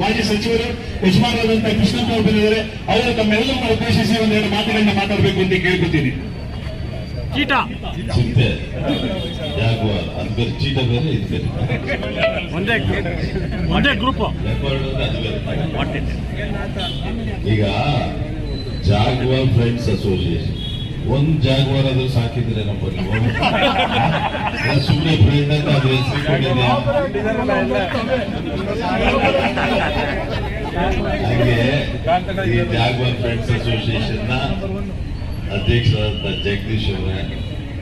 ಮಾಜಿ ಸಚಿವರು ಯಜಮಾನರಾದಂತಹ ಕೃಷ್ಣಪ್ಪ ಅವರು ಬಂದಿದ್ದಾರೆ ಅವರು ತಮ್ಮೆಲ್ಲರನ್ನ ಉದ್ದೇಶಿಸಿ ಒಂದೆರಡು ಮಾತುಗಳನ್ನ ಮಾತಾಡಬೇಕು ಅಂತ ಕೇಳ್ಕೊತೀನಿ. ಚಿಂತೆ. ಚೀಟ ಬೇರೆ ಇದು ಒಂದೇ ಒಂದೇ ಗ್ರೂಪ್ ಈಗ ಜಾಗ್ವಾರ್ ಫ್ರೆಂಡ್ಸ್ ಅಸೋಸಿಯೇಷನ್. ಒಂದ್ ಜಾಗವಾರ ಆದ್ರೂ ಸಾಕಿದ್ರೆ ನಮ್ಮ ಸುಮ್ಮನೆ ಫ್ರೆಂಡ್ ಅಂತ ಅದು ಹೆಸರು ಹಾಗೆ ಜಾಗ್ವಾರ್ ಫ್ರೆಂಡ್ಸ್ ಅಸೋಸಿಯೇಷನ್ನ ಅಧ್ಯಕ್ಷರಾದಂಥ ಜಗದೀಶ್ ಅವರೇ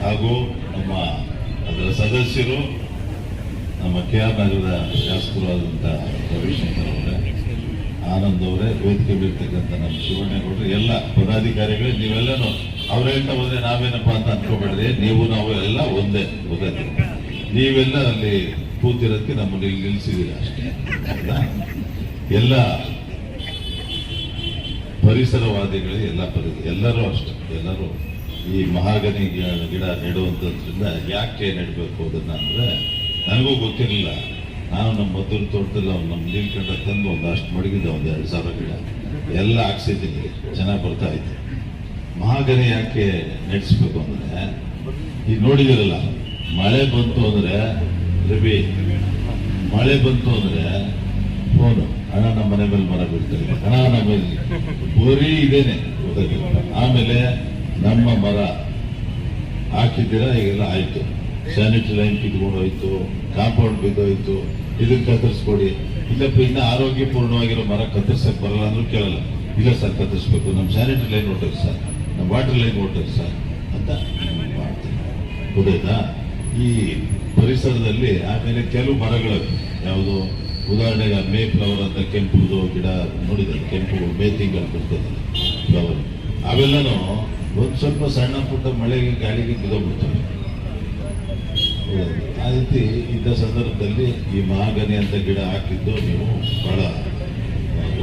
ಹಾಗೂ ನಮ್ಮ ಅದರ ಸದಸ್ಯರು, ನಮ್ಮ ಕೆ ಆರ್ ನಗರದ ಶಾಸಕರಾದಂತಹ ರವಿಶಂಕರ್ ಅವರೇ, ಆನಂದ್ ಅವರೇ, ವೇದಿಕೆ ಬೀಳ್ತಕ್ಕಂಥ ನಮ್ಮ ಶಿವಣ್ಣಗೌಡರು ಎಲ್ಲ ಪದಾಧಿಕಾರಿಗಳೇ, ನೀವೆಲ್ಲನೂ ಅವ್ರು ಹೇಳ್ತಾ ಹೋದ್ರೆ ನಾವೇನಪ್ಪ ಅಂತ ಅನ್ಕೋಬೇಡ್ರಿ. ನೀವು ನಾವು ಎಲ್ಲ ಒಂದೇ ಗೊತ್ತಾಯ್ತು ನೀವೆಲ್ಲ ಅಲ್ಲಿ ಕೂತಿರೋದಕ್ಕೆ ನಮ್ಮನ್ನು ಇಲ್ಲಿ ನಿಲ್ಸಿದ್ದೀರ ಅಷ್ಟೇ. ಎಲ್ಲ ಪರಿಸರವಾದಿಗಳು ಎಲ್ಲ ಪರಿ, ಎಲ್ಲರೂ ಅಷ್ಟೇ. ಎಲ್ಲರೂ ಈ ಮಹಾಗನಿ ಗಿಡ ನೆಡುವಂಥದ್ರಿಂದ ಯಾಕೆ ನೆಡಬೇಕು ಅದನ್ನ ಅಂದ್ರೆ ನನಗೂ ಗೊತ್ತಿರಲಿಲ್ಲ. ನಾನು ನಮ್ಮ ಮದ್ದೂರು ತೋಟದಲ್ಲಿ ಅವ್ನು ನಮ್ಮ ನೀಲ್ಕಂಡ ತಂದು ಒಂದು ಅಷ್ಟು ಮಡಗಿದ್ದೆ ಒಂದು ಎರಡು ಸಾವಿರ ಗಿಡ. ಎಲ್ಲ ಹಾಕ್ಸಿದ್ದೀನಿ ಚೆನ್ನಾಗಿ ಬರ್ತಾ ಇತ್ತು ಮಹಾಗನಿ ಯಾಕೆ ನೆಡೆಸ್ಬೇಕು ಅಂದ್ರೆ, ಈಗ ನೋಡಿದಿರಲ್ಲ, ಮಳೆ ಬಂತು ಅಂದ್ರೆ, ರವಿ, ಮಳೆ ಬಂತು ಅಂದ್ರೆ ಫೋನು ಹಣ ನಮ್ಮ ಮನೆ ಮೇಲೆ ಮರ ಬಿಡ್ತಾರೆ ಹಣ ನಮ್ಮ ಬೋರಿ ಇದೇನೆ ಆಮೇಲೆ ನಮ್ಮ ಮರ ಹಾಕಿದ್ದೀರಾ? ಈಗೆಲ್ಲ ಆಯ್ತು. ಸ್ಯಾನಿಟರಿ ಲೈನ್ ಕಿತ್ಕೊಂಡು ಹೋಯ್ತು ಕಾಂಪೌಂಡ್ ಬಿದ್ದೋಯ್ತು. ಇದನ್ನ ಕತ್ತರಿಸ್ಕೊಡಿ. ಇಲ್ಲಪ್ಪ, ಇನ್ನ ಆರೋಗ್ಯಪೂರ್ಣವಾಗಿರೋ ಮರ ಕತ್ತರಿಸಕ್ ಬರಲ್ಲ ಅಂದ್ರೂ ಕೇಳಲ್ಲ. ಇಲ್ಲ ಸರ್, ಕತ್ತರಿಸ್ಬೇಕು. ನಮ್ಮ ಸ್ಯಾನಿಟರಿ ಲೈನ್ ಹೊಟ್ಟೆ sir. Water line water sir ಅಂತ ಗೊತ್ತಾಯ್ತಾ ಈ ಪರಿಸರದಲ್ಲಿ ಆಮೇಲೆ ಕೆಲವು ಮರಗಳು, ಯಾವುದು ಉದಾಹರಣೆಗೆ ಮೇ ಫ್ಲವರ್ ಅಂತ ಕೆಂಪುದು ಗಿಡ ನೋಡಿದ್ರೆ? ಕೆಂಪು ಮೇ ತಿಂಗಳು ಬರ್ತದೆ ಫ್ಲವರ್. ಅವೆಲ್ಲನೂ ಒಂದು ಸ್ವಲ್ಪ ಸಣ್ಣ ಪುಟ್ಟ ಮಳೆಗೆ ಗಾಳಿಗೆ ಬಿದ್ದೋಗ್ಬಿಡ್ತವೆ. ಆ ರೀತಿ ಇದ್ದ ಸಂದರ್ಭದಲ್ಲಿ ಈ ಮಹಾಗನಿ ಅಂತ ಗಿಡ ಹಾಕಿದ್ದು ನೀವು ಬಹಳ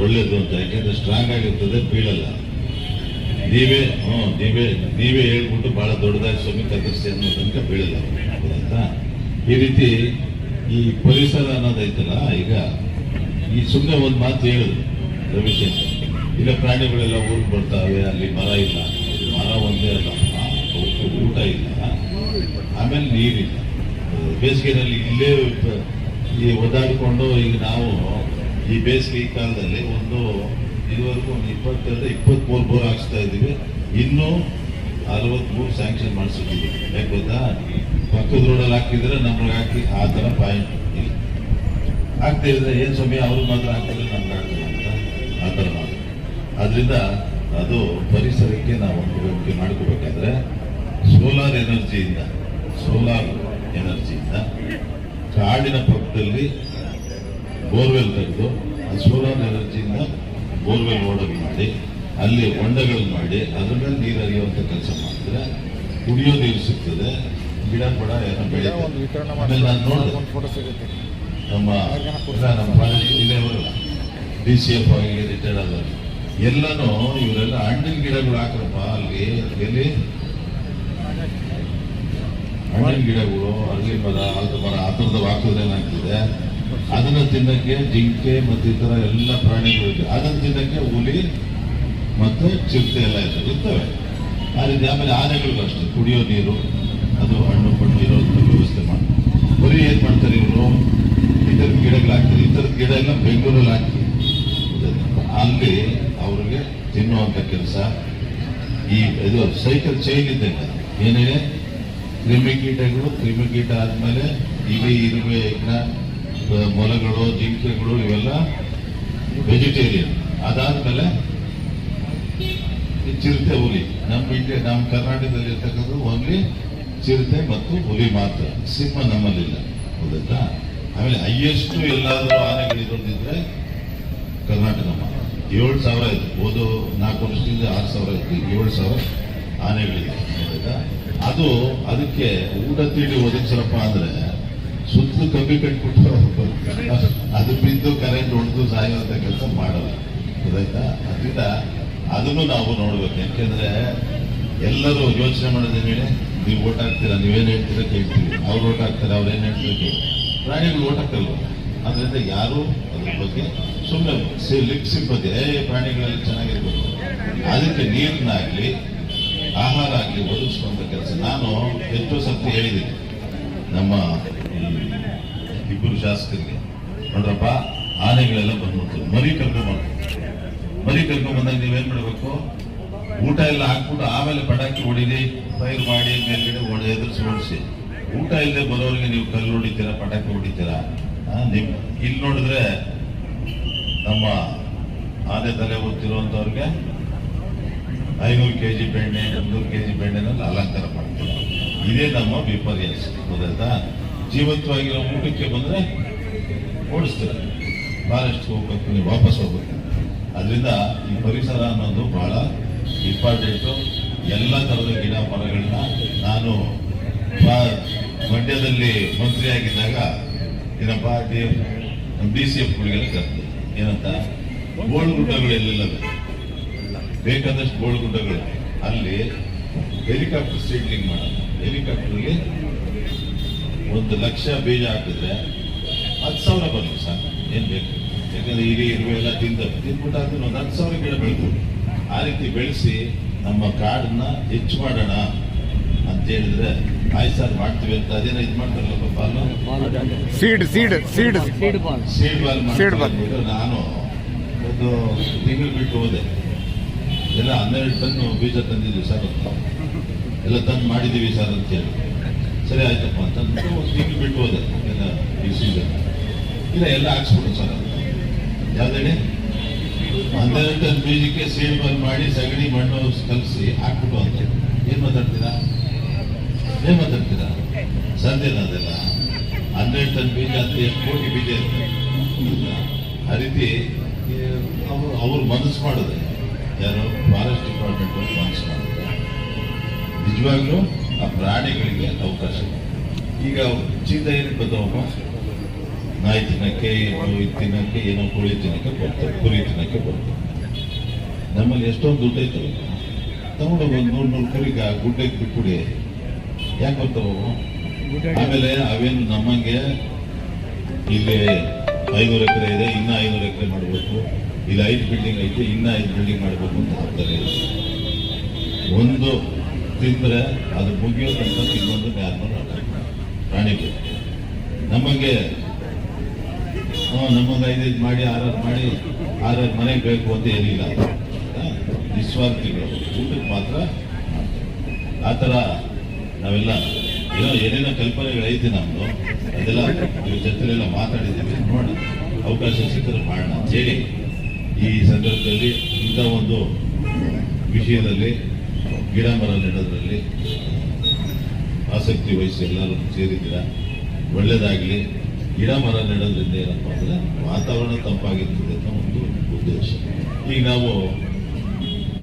ಒಳ್ಳೇದು ಅಂತ. ಯಾಕೆಂದ್ರೆ ಸ್ಟ್ರಾಂಗ್ ಆಗಿರ್ತದೆ, ಬೀಳಲ್ಲ. ನೀವೇ, ಹ್ಞೂ, ನೀವೇ ನೀವೇ ಹೇಳ್ಬಿಟ್ಟು ಬಹಳ ದೊಡ್ಡದಾಗಿ ಸ್ವಾಮಿ ಕತ್ತರಿಸಿ ಅನ್ನೋ ತನಕ ಬೀಳಲ್ಲ. ಈ ರೀತಿ ಈ ಪರಿಸರ ಅನ್ನೋದೈತಲ್ಲ, ಈಗ ಈ ಸುಮ್ಮನೆ ಒಂದು ಮಾತು ಹೇಳಿದ್ರು ರವಿಶಂಕರ್. ಇಲ್ಲ, ಪ್ರಾಣಿಗಳೆಲ್ಲ ಊರಿಗೆ ಬರ್ತಾವೆ, ಅಲ್ಲಿ ಮರ ಇಲ್ಲ. ಮರ ಒಂದೇ ಅಲ್ಲ. ಊಟ ಇಲ್ಲ. ಆಮೇಲೆ ನೀರಿಲ್ಲ. ಬೇಸಿಗೆನಲ್ಲಿ ಇಲ್ಲೇ ಈ ಒದಾಡಿಕೊಂಡು ಈಗ ನಾವು ಈ ಬೇಸಿಗೆ ಕಾಲದಲ್ಲಿ ಒಂದು ಇದುವರೆಗೂ ಒಂದು ಇಪ್ಪತ್ತೆರಡು ಇಪ್ಪತ್ಮೂರು ಬೋರ್ ಹಾಕ್ಸ್ತಾ ಇದ್ದೀವಿ. ಇನ್ನೂ ಅರವತ್ಮೂರು ಸ್ಯಾಂಕ್ಷನ್ ಮಾಡಿಸಿದ್ದೀವಿ. ಯಾಕೆ ಗೊತ್ತಾ? ಪಕ್ಕದ ರೋಡಲ್ಲಿ ಹಾಕಿದ್ರೆ ನಮ್ಗೆ ಹಾಕಿ ಆ ಥರ ಪಾಯಿಂಟ್ ಇಲ್ಲ. ಆಗ್ತಾ ಇದ್ರೆ ಏನು ಸಮಯ ಅವ್ರಿಗೆ ಮಾತ್ರ ಹಾಕಿದ್ರೆ ನಮ್ಗೆ ಆಗ್ತದೆ ಅಂತ ಆ ಥರ ಮಾತು ಅದರಿಂದ ಅದು ಪರಿಸರಕ್ಕೆ ನಾವು ಒಂದು ಮಾಡ್ಕೋಬೇಕಾದ್ರೆ ಸೋಲಾರ್ ಎನರ್ಜಿಯಿಂದ ಸೋಲಾರ್ ಎನರ್ಜಿಯಿಂದ ಕಾಡಿನ ಪಕ್ಕದಲ್ಲಿ ಬೋರ್ವೆಲ್ ತೆಗೆದು, ಆ ಸೋಲಾರ್ ಎನರ್ಜಿಯಿಂದ ಬೋರ್ವೆಲ್ ಓಡರ್ ಮಾಡಿ ಅಲ್ಲಿ ಹೊಂಡಗಳು ಮಾಡಿ ಅದ್ರ ಮೇಲೆ ನೀರು ಹರಿಯುವಂತ ಕೆಲಸ ಮಾಡಿದ್ರೆ ಕುಡಿಯೋ ನೀರು ಸಿಗ್ತದೆ ಗಿಡ ಕೂಡ ಏನೋ ಬೆಳೆ ನಾನು ನೋಡಿದೆ. ನಮ್ಮ ನಮ್ಮ ಕಾಲೇಜ್ ಡಿ ಸಿ ಎಫ್ ಆಗಿ ರಿಟೈರ್ಡ್ ಆದವರು. ಎಲ್ಲನೂ ಇವರೆಲ್ಲ ಹಣ್ಣಿನ ಗಿಡಗಳು ಹಾಕ್ರಪ್ಪ ಅಲ್ಲಿ ಎಲ್ಲಿ? ಹಣ್ಣಿನ ಗಿಡಗಳು ಅಲ್ಲಿ ಮರ ಆಲ್ದ ಮರ ಆ ಥರದ್ದು ಅದನ್ನ ತಿನ್ನಕ್ಕೆ ಜಿಂಕೆ ಮತ್ತು ಈ ಥರ ಎಲ್ಲ ಪ್ರಾಣಿಗಳು ಇದೆ. ಅದನ್ನ ತಿನ್ನಕ್ಕೆ ಹುಲಿ ಮತ್ತು ಚಿರತೆ ಎಲ್ಲ ಇರ್ತವೆ ಇರ್ತವೆ. ಆ ರೀತಿ ಆಮೇಲೆ ಆನೆಗಳಿಗೂ ಅಷ್ಟೇ. ಕುಡಿಯೋ ನೀರು, ಅದು ಹಣ್ಣು ಪಣ್ಣು ಇರೋಂಥ ವ್ಯವಸ್ಥೆ ಮಾಡಿ ಬರೀ ಏನು ಮಾಡ್ತಾರೆ ಇವರು? ಈ ಥರದ ಗಿಡಗಳು ಹಾಕ್ತಾರೆ. ಈ ಥರದ ಗಿಡ ಎಲ್ಲ ಬೆಂಗಳೂರಲ್ಲಿ ಹಾಕಿ ಅಲ್ಲಿ ಅವ್ರಿಗೆ ತಿನ್ನುವಂಥ ಕೆಲಸ ಈ ಇದು ಸೈಕಲ್ ಚೈನ್ ಇದ್ದಂಗೆ ಏನೇ ಕ್ರಿಮಿಕೀಟಗಳು ಕ್ರಿಮಿಕೀಟ ಆದ್ಮೇಲೆ ಇಲಿ ಇರುವೆ, ಯಜ್ಞ ಮೊಲಗಳು, ಜಿಂಕೆಗಳು ಇವೆಲ್ಲ ವೆಜಿಟೇರಿಯನ್ ಅದಾದ್ಮೇಲೆ ಚಿರತೆ ಹುಲಿ. ನಮ್ಮ ಇಂಡಿಯಾ, ನಮ್ಮ ಕರ್ನಾಟಕದಲ್ಲಿ ಇರ್ತಕ್ಕಂಥದ್ದು ಓನ್ಲಿ ಚಿರತೆ ಮತ್ತು ಹುಲಿ ಮಾತ್ರ. ಸಿಂಹ ನಮ್ಮಲ್ಲಿಲ್ಲ. ಹೌದಾ? ಆಮೇಲೆ ಹೈಯೆಸ್ಟ್ ಎಲ್ಲಾದ್ರೂ ಆನೆಗಳಿರೋದಿದ್ರೆ ಕರ್ನಾಟಕ ಮಾತ್ರ. ಏಳು ಸಾವಿರ ಇತ್ತು ಓದು ನಾಲ್ಕು ವರ್ಷದಿಂದ ಆರು ಸಾವಿರ ಇತ್ತು ಏಳು ಸಾವಿರ ಆನೆಗಳಿದೆ. ಹೌದಾ? ಅದು ಅದಕ್ಕೆ ಊಟ ತಿಂಡಿ ಒದಗಿಸ್ರಪ್ಪ ಅಂದ್ರೆ ಸುತ್ತಲೂ ಕಮ್ಮಿ ಕಟ್ಬಿಟ್ಟು ಅದು ಬಿದ್ದು ಕರೆಂಟ್ ಹೊಡೆದು ಸಾಯುವಂತ ಕೆಲಸ ಮಾಡಲ್ಲ. ಗೊತ್ತಾಯ್ತಾ? ಅದರಿಂದ ಅದನ್ನು ನಾವು ನೋಡ್ಬೇಕು. ಯಾಕೆಂದ್ರೆ ಎಲ್ಲರೂ ಯೋಚನೆ ಮಾಡಿದ ಮೇಲೆ ನೀವು ಓಟ್ ಹಾಕ್ತೀರಾ, ನೀವೇನು ಹೇಳ್ತೀರಾ ಕೇಳ್ತೀವಿ. ಅವ್ರು ಓಟ್ ಹಾಕ್ತಾರೆ, ಅವ್ರು ಏನು ಹೇಳ್ತೀರಾ ಕೇಳ್ತೀವಿ ಪ್ರಾಣಿಗಳು ಓಟ್ ಹಾಕಲ್ವ ಅದರಿಂದ ಯಾರು ಅದ್ರ ಬಗ್ಗೆ ಸುಮ್ಮನೆ ಲಿಪ್ ಸಿಂಪತಿ ಏ, ಪ್ರಾಣಿಗಳಲ್ಲಿ ಚೆನ್ನಾಗಿರ್ಬೇಕು. ಅದಕ್ಕೆ ನೀರನ್ನಾಗಲಿ ಆಹಾರ ಆಗಲಿ ಒದಗಿಸುವಂತ ಕೆಲಸ. ನಾನು ಎಷ್ಟೋ ಸರ್ತಿ ಹೇಳಿದ್ದೀನಿ. ನಮ್ಮ ಇಬ್ಬರು ಶಾಸಕರಿಗೆ. ನೋಡ್ರಪ್ಪ, ಆನೆಗಳೆಲ್ಲ ಬಂದ್ಬಿಡ್ತು. ಮರಿ ಕರ್ಕೊಂಡ್ಬಂದು ಮರಿ ಕರ್ಕೊಂಡ್ಬಂದಾಗ ನೀವೇನ್ ಮಾಡ್ಬೇಕು? ಊಟ ಎಲ್ಲ ಹಾಕ್ಬಿಟ್ಟು ಆಮೇಲೆ ಪಟಾಕಿ ಹೊಡೀರಿ ಫೈರ್ ಮಾಡಿ ಮೇಲ್ಗಡೆ ಹೊಡೆ ಎದುರಿಸಿ ಓಡಿಸಿ. ಊಟ ಇಲ್ಲದೆ ಬರೋರಿಗೆ ನೀವು ಕಲ್ಲು ಹೊಡಿತೀರಾ, ಪಟಾಕಿ ಹೊಡಿತೀರಾ? ನಿಮ್ ಇಲ್ಲಿ ನೋಡಿದ್ರೆ ನಮ್ಮ ಆನೆ ತಲೆ ಓದ್ತಿರುವಂತವ್ರಿಗೆ ಐನೂರು ಕೆ ಜಿ ಬೆಣ್ಣೆ, ಮುನ್ನೂರು ಕೆ ಜಿ ಬೆಣ್ಣೆನಲ್ಲಿ ಅಲಂಕಾರ ಮಾಡ್ತೀವಿ. ಇದೇ ನಮ್ಮ ವಿಪರ್ಯಾಸ. ಗೊತ್ತಾಯ್ತಾ? ಜೀವಂತವಾಗಿರೋ ಊಟಕ್ಕೆ ಬಂದ್ರೆ ಓಡಿಸ್ತಾರೆ. ಭಾಳಷ್ಟು ಹೋಗ್ಬೇಕು ವಾಪಸ್ ಹೋಗ್ಬೇಕು. ಅದರಿಂದ ಈ ಪರಿಸರ ಅನ್ನೋದು ಬಹಳ ಇಂಪಾರ್ಟೆಂಟು. ಎಲ್ಲ ಥರದ ಗಿಡ ಮರಗಳನ್ನ ನಾನು ಮಂಡ್ಯದಲ್ಲಿ ಮಂತ್ರಿಯಾಗಿದ್ದಾಗ ಏನಪ್ಪ, ಡಿ ಡಿ ಸಿ ಎಫ್ಗಳಿಗೆಲ್ಲ ಕರ್ತದೆ ಏನಂತ? ಗೋಳು ಗುಡ್ಡಗಳು ಬೇಕಾದಷ್ಟು ಗೋಳು ಗುಡ್ಡಗಳು. ಅಲ್ಲಿ ಹೆಲಿಕಾಪ್ಟರ್ ಸೀಡ್ಲಿಂಗ್ ಮಾಡೋದು. ಹೆಲಿಕಾಪ್ಟರ್ಗೆ ಒಂದು ಲಕ್ಷ ಬೀಜ ಹಾಕಿದ್ರೆ ಹತ್ತು ಸಾವಿರ ಬಂದು ಸರ್. ಏನು ಬೇಕು? ಯಾಕಂದ್ರೆ ಇಡೀ ಇರುವೆ ಎಲ್ಲ ತಿಂದ ತಿಂದ್ಬಿಟ್ಟು ಅದನ್ನ ಒಂದು ಹತ್ತು ಸಾವಿರ ಗಿಡ ಬೆಳೆದು ಆ ರೀತಿ ಬೆಳೆಸಿ ನಮ್ಮ ಕಾಡನ್ನ ಹೆಚ್ಚು ಮಾಡೋಣ ಅಂತ ಹೇಳಿದ್ರೆ ಆಯ್ತು ಸರ್ ಮಾಡ್ತೀವಿ ಅಂತ ಅದೇನೋ ಇದು ಮಾಡ್ತಾರಲ್ಲ ಪಾಪ seed seed seed seed seed ball seed ball ನಾನು ಒಂದು ತಿಂಗಳು ಬಿಟ್ಟು ಹೋದೆ. ಎಲ್ಲ ಹನ್ನೆರಡು ಟನ್ ಬೀಜ ತಂದಿದ್ವಿ ಸರ್. ಅಂತ ಎಲ್ಲ ತಂದು ಮಾಡಿದ್ದೀವಿ ಸರ್ ಅಂತ ಹೇಳಿ. ಸರಿ ಆಯ್ತಪ್ಪ ಅಂತ ಅಂದ್ಬಿಟ್ಟು ಒಂದು ಬಿಟ್ಟು ಹೋದೆ. ಎಲ್ಲ ಈ ಇಲ್ಲ, ಎಲ್ಲ ಹಾಕ್ಸ್ಬಿಡು ಸರ್ ಯಾವ್ದೇ ಹನ್ನೆರಡು ಟನ್ ಬೀಜಕ್ಕೆ ಸೀಡ್ ಬಂದ್ ಮಾಡಿ ಸಗಣಿ ಮಣ್ಣು ಕಲಸಿ ಹಾಕ್ಬಿಟ್ಟು ಅಂತ. ಏನ್ ಮಾತಾಡ್ತೀರಾ? ಏನ್ ಮಾತಾಡ್ತೀರಾ? ಸಂದೇನ ಅದೆಲ್ಲ. ಹನ್ನೆರಡು ಟನ್ ಬೀಜ ಅಂತ ಎಷ್ಟು ಕೋಟಿ ಬೀಜ ಇಲ್ಲ. ಆ ರೀತಿ ಅವರು, ಅವ್ರು ಮನಸ್ಸು ಮಾಡಿದ್ರೆ ಯಾರು? ಫಾರೆಸ್ಟ್ ಡಿಪಾರ್ಟ್ಮೆಂಟ್ ಅವ್ರು ಮನಸ್ಸು ಮಾಡಿದ್ರೆ ನಿಜವಾಗ್ಲೂ? ಆ ಪ್ರಾಣಿಗಳಿಗೆ ಅವಕಾಶ. ಈಗ ಚಿಂತೆ ಏನಕ್ಕೆ ಬರ್ತಾವಮ್ಮ ನಾಯಿ ತಿನ್ನಕ್ಕೆ ಏನೋ ಇದು ತಿನ್ನಕ್ಕೆ, ಏನೋ ಕೋಳಿ ತಿನ್ನಕ್ಕೆ ಬರ್ತಾರೆ ಕುರಿ ತಿನ್ನಕ್ಕೆ ಬರ್ತಾರೆ ನಮ್ಮಲ್ಲಿ ಎಷ್ಟೊಂದು ದುಡ್ಡು ತಗೊಂಡು ತಗೊಂಡೋಗಿ ಒಂದು ನೂರು ನೂರು ಕುರಿಗ ಗುಡ್ಡಕ್ಕೆ ಬಿಟ್ಬಿಡಿ. ಯಾಕೆ ಬರ್ತಾವ ಆಮೇಲೆ ಅವೇನು ನಮ್ಮಂಗೆ ಇಲ್ಲಿ ಐನೂರು ಎಕರೆ ಇದೆ, ಇನ್ನ ಐನೂರು ಎಕರೆ ಮಾಡಬೇಕು. ಇಲ್ಲಿ ಐದು ಬಿಲ್ಡಿಂಗ್ ಐತೆ, ಇನ್ನ ಐದು ಬಿಲ್ಡಿಂಗ್ ಮಾಡಬೇಕು ಅಂತ ಹಾಕ್ತಾರೆ ಒಂದು ತಿಂದ್ರೆ ಅದು ಮುಗಿಯೋದಂತ ಇನ್ನೊಂದು ನಾರ್ಮಲ್ ಪ್ರಾಣಿಗಳು ನಮಗೆ ನಮಗೆ ಐದೈದು ಮಾಡಿ ಆರಾರು ಮಾಡಿ ಆರಾರು ಮನೆಗೆ ಬೇಕು ಅಂತ ಏನಿಲ್ಲ. ನಿಸ್ವಾರ್ಥಿಗಳು. ಊಟಕ್ಕೆ ಮಾತ್ರ. ಆ ಥರ ನಾವೆಲ್ಲ ಏನೋ ಏನೇನೋ ಕಲ್ಪನೆಗಳೈತಿ ನಮ್ಮದು ಅದೆಲ್ಲ ಇವ್ರ ಜೊತೆಲೆಲ್ಲ ಮಾತಾಡಿದ್ದೀವಿ. ನೋಡೋಣ. ಅವಕಾಶ ಸಿಕ್ಕರೆ ಮಾಡೋಣ ಅಂತ ಹೇಳಿ ಈ ಸಂದರ್ಭದಲ್ಲಿ ಇಂಥ ಒಂದು ವಿಷಯದಲ್ಲಿ ಗಿಡ ಮರ ನೆಡೋದ್ರಲ್ಲಿ ಆಸಕ್ತಿ ವಹಿಸಿ ಎಲ್ಲರೂ ಸೇರಿದ್ದೀರಾ? ಒಳ್ಳೆಯದಾಗಲಿ ಗಿಡ ಮರ ನೆಡೋದ್ರಿಂದ ಏನಪ್ಪ ಅಂದರೆ ವಾತಾವರಣ ತಂಪಾಗಿರ್ತದೆ ಅನ್ನೋ ಒಂದು ಉದ್ದೇಶ. ಈಗ ನಾವು